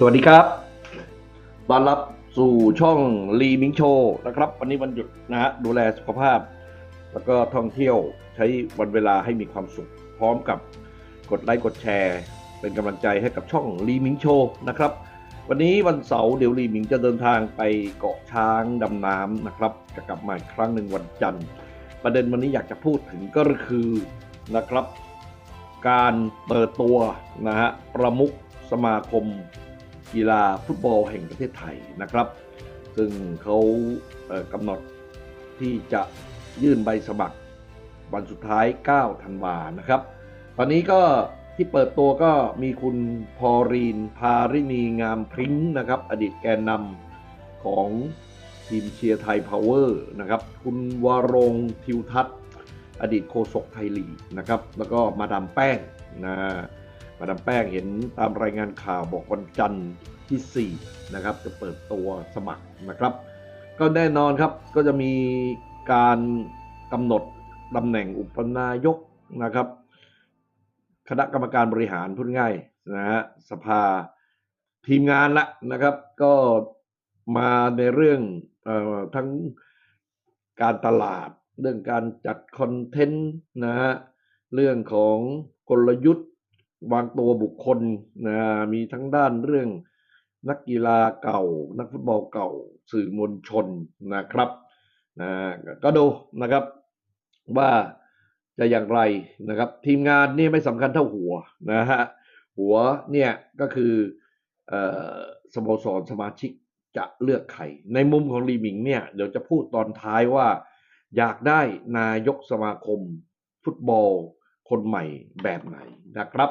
สวัสดีครับ ต้อนรับสู่ช่องลีมิงโชนะครับ วันนี้วันหยุดนะฮะ ดูแลสุขภาพ แล้วก็ท่องเที่ยวใช้วันเวลาให้มีความสุข พร้อมกับกดไลค์กดแชร์ เป็นกำลังใจให้กับช่องลีมิงโชนะครับ วันนี้วันเสาร์เดี๋ยวลีมิงจะเดินทางไปเกาะช้างดำน้ำนะครับ จะกลับมาอีกครั้งหนึ่งวันจันทร์ ประเด็นวันนี้อยากจะพูดถึงก็คือนะครับ การเปิดตัวนะฮะประมุขสมาคม กีฬาฟุตบอลแห่งประเทศไทยนะครับ ซึ่งเขากำหนดที่จะยื่นใบสมัครวันสุดท้าย 9 ธันวานะครับ ตอนนี้ก็ที่เปิดตัวก็มีคุณพอรีน พาริณีงามพริ้งนะครับ อดีตแกนนำของทีมเชียร์ไทยพาวเวอร์นะครับ คุณวรงทิวทัศน์ อดีตโฆษกไทยลีกนะครับ แล้วก็มาดามแป้งนะ มาดามแป้งเห็นตามรายงานข่าวบอกวันจันทร์ที่ 4 นะครับ จะเปิดตัวสมัครนะครับ ก็แน่นอนครับก็จะมีการกำหนดตำแหน่งอุปนายกนะครับ คณะกรรมการบริหารพูดง่ายนะฮะสภาทีมงานละนะครับ ก็มาในเรื่องออทั้งการตลาด เรื่องการจัดคอนเทนต์นะฮะเรื่องของกลยุทธ์ วางตัวบุคคลนะมีทั้งด้านเรื่องนักกีฬาเก่า นักฟุตบอลเก่า สื่อมวลชนนะครับนะก็ดูนะครับว่าจะอย่างไรนะครับ ทีมงานนี่ไม่สำคัญเท่าหัวนะฮะหัวเนี่ยก็คือเอ่อสโมสรสมาชิกจะเลือกใครในมุมของลีหมิงเนี่ยเดี๋ยวจะพูดตอนท้ายว่า อยากได้นายกสมาคมฟุตบอลคนใหม่แบบไหนนะครับ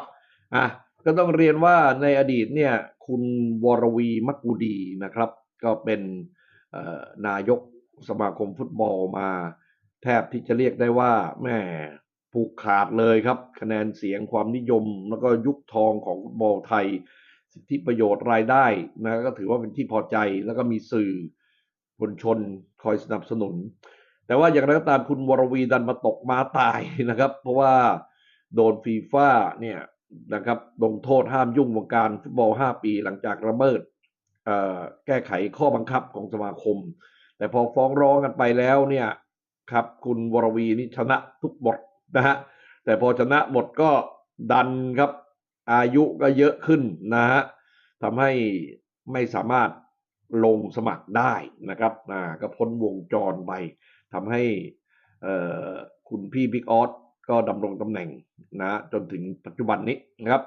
อะก็ต้องเรียนว่าในอดีตเนี่ยคุณวรวีมักกูดีนะครับ ก็เป็นนายกสมาคมฟุตบอลมา แทบที่จะเรียกได้ว่าแม่ผูกขาดเลยครับ คะแนนเสียงความนิยม แล้วก็ยุคทองของฟุตบอลไทย สิทธิประโยชน์รายได้นะก็ถือว่าเป็นที่พอใจแล้วก็มีสื่อมวลชนคอยสนับสนุน แต่ว่าอย่างไรก็ตามคุณวรวีดันมาตกมาตายนะครับ เพราะว่าโดนฟีฟ่าเนี่ย นะครับลงโทษห้ามยุ่งวงการฟุตบอล 5 ปีหลังจากระเบิดแก้ไขข้อบังคับของสมาคม แต่พอฟ้องร้องกันไปแล้วเนี่ยครับคุณวรวีนี่ชนะทุกบทนะฮะแต่พอชนะหมดก็ดันครับ อายุก็เยอะขึ้นนะฮะทำให้ไม่สามารถลงสมัครได้นะครับอ่าก็พ้นวงจรไปทำให้คุณพี่บิ๊กออส ก็ดำรงตำแหน่งนะจนถึงปัจจุบันนี้นะครับ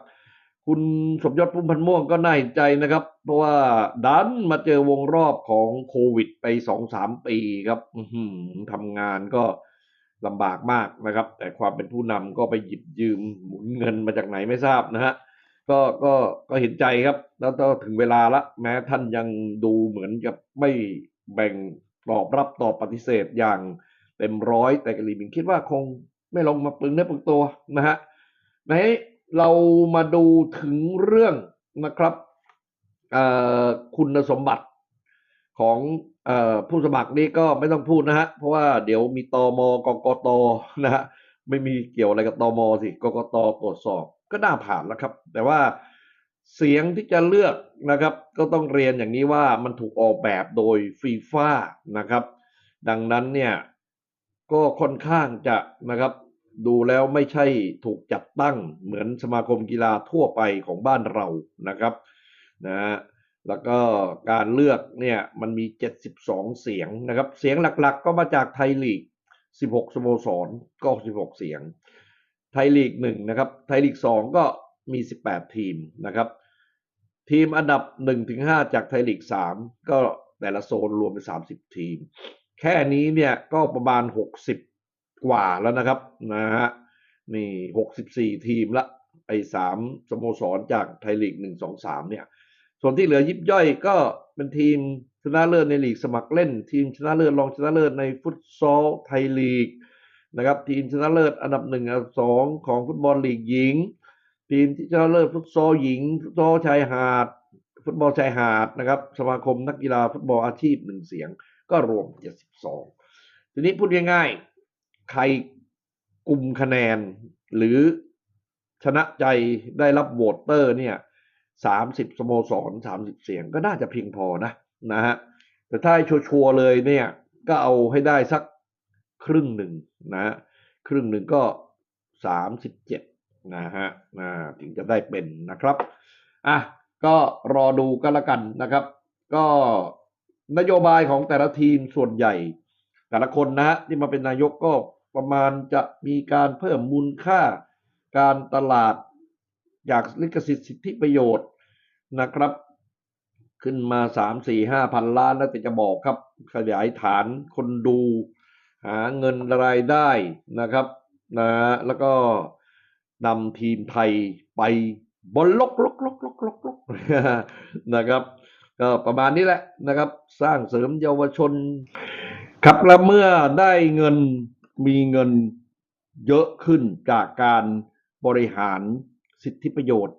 คุณสมยศพุ่มพันธ์ม่วงก็น่าเห็นใจนะครับ เพราะว่าดันมาเจอวงรอบของโควิดไปสองสามปีครับทำงานก็ลำบากมากนะครับ แต่ความเป็นผู้นำก็ไปหยิบยืมหมุนเงินมาจากไหนไม่ทราบนะฮะก็ก็ก็เห็นใจครับ แล้วก็ถึงเวลาละแม้ท่านยังดูเหมือนกับไม่แบ่งตอบรับตอบปฏิเสธอย่างเต็มร้อยแต่กลีมิงคิดว่าคง ไม่ลงมาปึงเนื้อปึงตัวนะฮะในเรามาดูถึงเรื่องนะครับคุณสมบัติของอผู้สมัครนี้ก็ไม่ต้องพูดนะฮะ เพราะว่าเดี๋ยวมีตมกกตนะฮะไม่มีเกี่ยวอะไรกับตมสิกกตตรวจสอบ ก็น่าผ่านแล้วครับ แต่ว่าเสียงที่จะเลือกนะครับ ก็ต้องเรียนอย่างนี้ว่ามันถูกออกแบบโดยฟีฟ่านะครับ ดังนั้นเนี่ย ก็ค่อนข้างจะนะครับดูแล้วไม่ใช่ถูกจัดตั้งเหมือนสมาคมกีฬาทั่วไปของบ้านเรานะครับนะฮะแล้วก็การเลือกเนี่ยมันมี 72 เสียงนะครับ เสียงหลักๆ ก็มาจากไทยลีก 16 สโมสรก็ 16 เสียง ไทยลีก1นะครับ ไทยลีก 2 ก็มี 18 ทีมนะครับ ทีมอันดับ 1-5 จากไทยลีก 3 ก็แต่ละโซนรวมเป็น 30 ทีม แค่นี้เนี่ยก็ประมาณ 60 กว่าแล้วนะครับนะฮะนี่ 64 ทีมละไอ้สามสโมสรจากไทยลีก1 2 3เนี่ย ส่วนที่เหลือยิบย่อยก็เป็นทีมชนะเลิศในลีกสมัครเล่น ทีมชนะเลิศรองชนะเลิศในฟุตซอลไทยลีกนะครับ ทีมชนะเลิศอันดับหนึ่งอันดับสองของฟุตบอลลีกหญิง ทีมที่ชนะเลิศฟุตซอลหญิง ฟุตซอลชายหาด ฟุตบอลชายหาดนะครับ สมาคมนักกีฬาฟุตบอลอาชีพหนึ่งเสียง ก็รวม 72 ทีนี้พูดง่ายๆ ใครกลุ่มคะแนน หรือชนะใจได้รับโหวตเตอร์เนี่ยสามสิบสโมสรสามสิบเสียงก็น่าจะเพียงพอนะนะฮะ แต่ถ้าให้ชัวร์เลยเนี่ย ก็เอาให้ได้สักครึ่งหนึ่งนะครึ่งหนึ่งก็สามสิบเจ็ดนะฮะอ่าถึงจะได้เป็นนะครับ อะ ก็รอดูกันละกันนะครับ ก็ นโยบายของแต่ละทีมส่วนใหญ่ แต่ละคนนะฮะที่มาเป็นนายกก็ประมาณจะมีการเพิ่มมูลค่าการตลาดอยากลิขสิทธิ์สิทธิประโยชน์นะครับ ขึ้นมาสามสี่ห้าพันล้านแล้วแต่จะบอกครับ ขยายฐานคนดู หาเงินรายได้นะครับนะแล้วก็นำทีมไทยไปบนลกลกลกลกลกลกนะครับ ก็ประมาณนี้แหละนะครับ สร้างเสริมเยาวชน ครับแล้วเมื่อได้เงินมีเงินเยอะขึ้นจากการบริหารสิทธิประโยชน์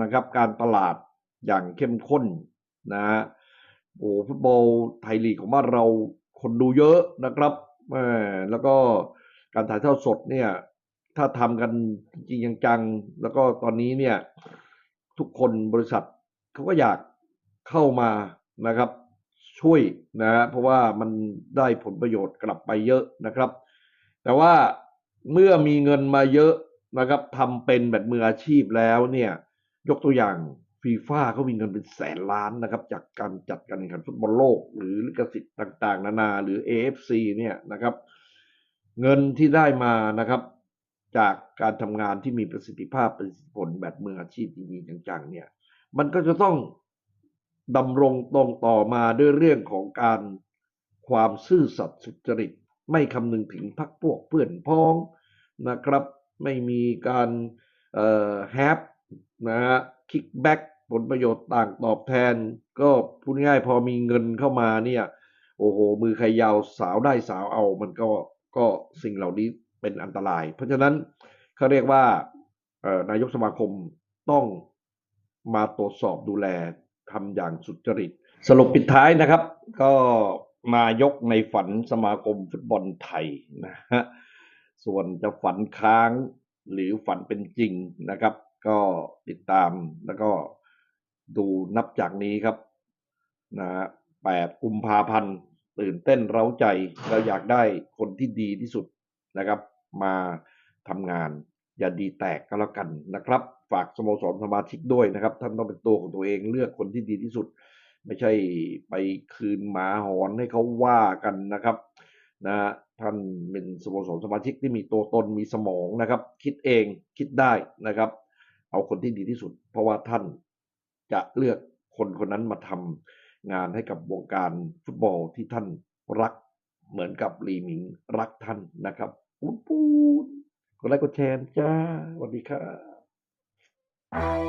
นะครับ การตลาดอย่างเข้มข้นนะฮะโอ้ฟุตบอลไทยลีกของบ้านเราคนดูเยอะนะครับแหมแล้วก็การถ่ายทอดสดเนี่ย ถ้าทำกันจริงจัง แล้วก็ตอนนี้เนี่ย ทุกคนบริษัทเขาก็อยาก เข้ามานะครับช่วยนะฮะเพราะว่ามันได้ผลประโยชน์กลับไปเยอะนะครับ แต่ว่าเมื่อมีเงินมาเยอะนะครับทำเป็นแบบมืออาชีพแล้วเนี่ยยกตัวอย่างฟีฟ่าเขามีเงินเป็นแสนล้านนะครับ จากการจัดการแข่งขันฟุตบอลโลก หรือลิขสิทธิ์ต่าง ๆ นานาหรือ AFC เนี่ยนะครับ เงินที่ได้มานะครับ จากการทำงานที่มีประสิทธิภาพประสิทธิผลแบบมืออาชีพจริงๆจังๆเนี่ย มันก็จะต้อง ดำรงตรงต่อมาด้วยเรื่องของการความซื่อสัตย์สุจริต ไม่คำนึงถึงพักพวกเพื่อนพ้องนะครับ ไม่มีการแฮปนะฮะคิกแบ็กผลประโยชน์ต่างตอบแทน ก็พูดง่ายพอมีเงินเข้ามาเนี่ยโอ้โหมือใครยาวสาวได้สาวเอา มันก็ก็สิ่งเหล่านี้เป็นอันตราย เพราะฉะนั้นเขาเรียกว่านายกสมาคมต้องมาตรวจสอบดูแล ทำอย่างสุจริต สรุปปิดท้ายนะครับ ก็มายกในฝันสมาคมฟุตบอลไทยนะฮะส่วนจะฝันค้างหรือฝันเป็นจริงนะครับ ก็ติดตามแล้วก็ดูนับจากนี้ครับนะฮะแปดกุมภาพันธ์ตื่นเต้นเร้าใจเราอยากได้คนที่ดีที่สุดนะครับ มาทำงาน อย่าดีแตกก็แล้วกันนะครับ ฝากสโมสรสมาชิกด้วยนะครับ ท่านต้องเป็นตัวของตัวเองเลือกคนที่ดีที่สุด ไม่ใช่ไปคืนหมาหอนให้เขาว่ากันนะครับนะฮะท่านเป็นสโมสรสมาชิกที่มีตัวตนมีสมองนะครับ คิดเองคิดได้นะครับ เอาคนที่ดีที่สุด เพราะว่าท่านจะเลือกคนคนนั้นมาทำงานให้กับวงการฟุตบอลที่ท่านรักเหมือนกับลีหมิงรักท่านนะครับปูนปูน กดไลค์กดแชร์จ้าสวัสดีครับ